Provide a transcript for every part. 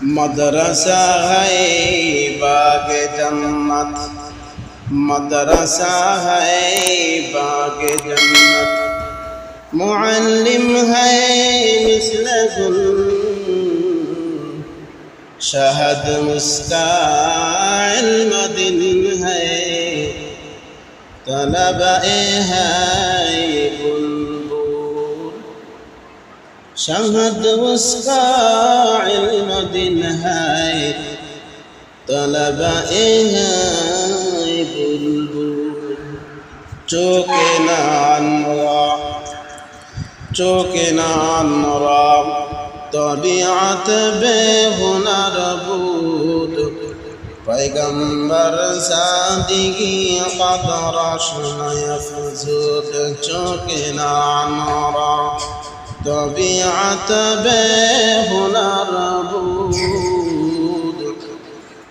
مدرسة هاي باغ جنت مدرسة هاي باغ جنت۔ معلم هاي مثل ظلم۔ شهد مستع علم دن هاي طلب اي هاي كل شهد وسقى علم دين هاي طلب إنهاي بلبل چوکے نان را چوکے نان را طبیعت بے ہنر بود پیغمبر سادگی قدرش نیفزود چوکے نان را طبيعة بهنا ربود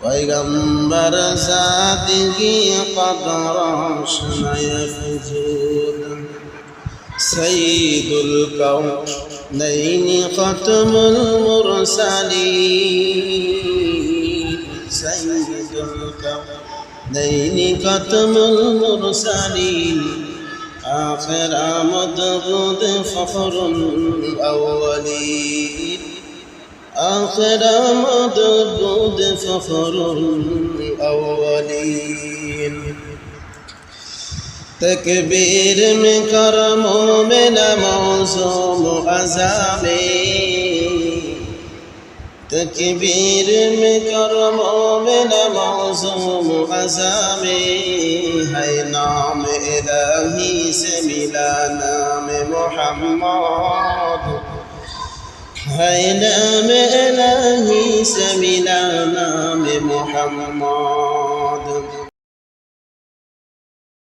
پیغمبر قد قدرش نیفزود سيد الكون نين ختم المرسلين سيد الكون نين ختم المرسلين آخر مدغد فخر الأولين. آخر مدغد فخر الأولين. تكبير من كرم من موزوم أزامي تكبير من كرم من موزوم أزامي هاي نام إلهي سميلا نام محمد. هاي نام إلهي سميلا نام محمد.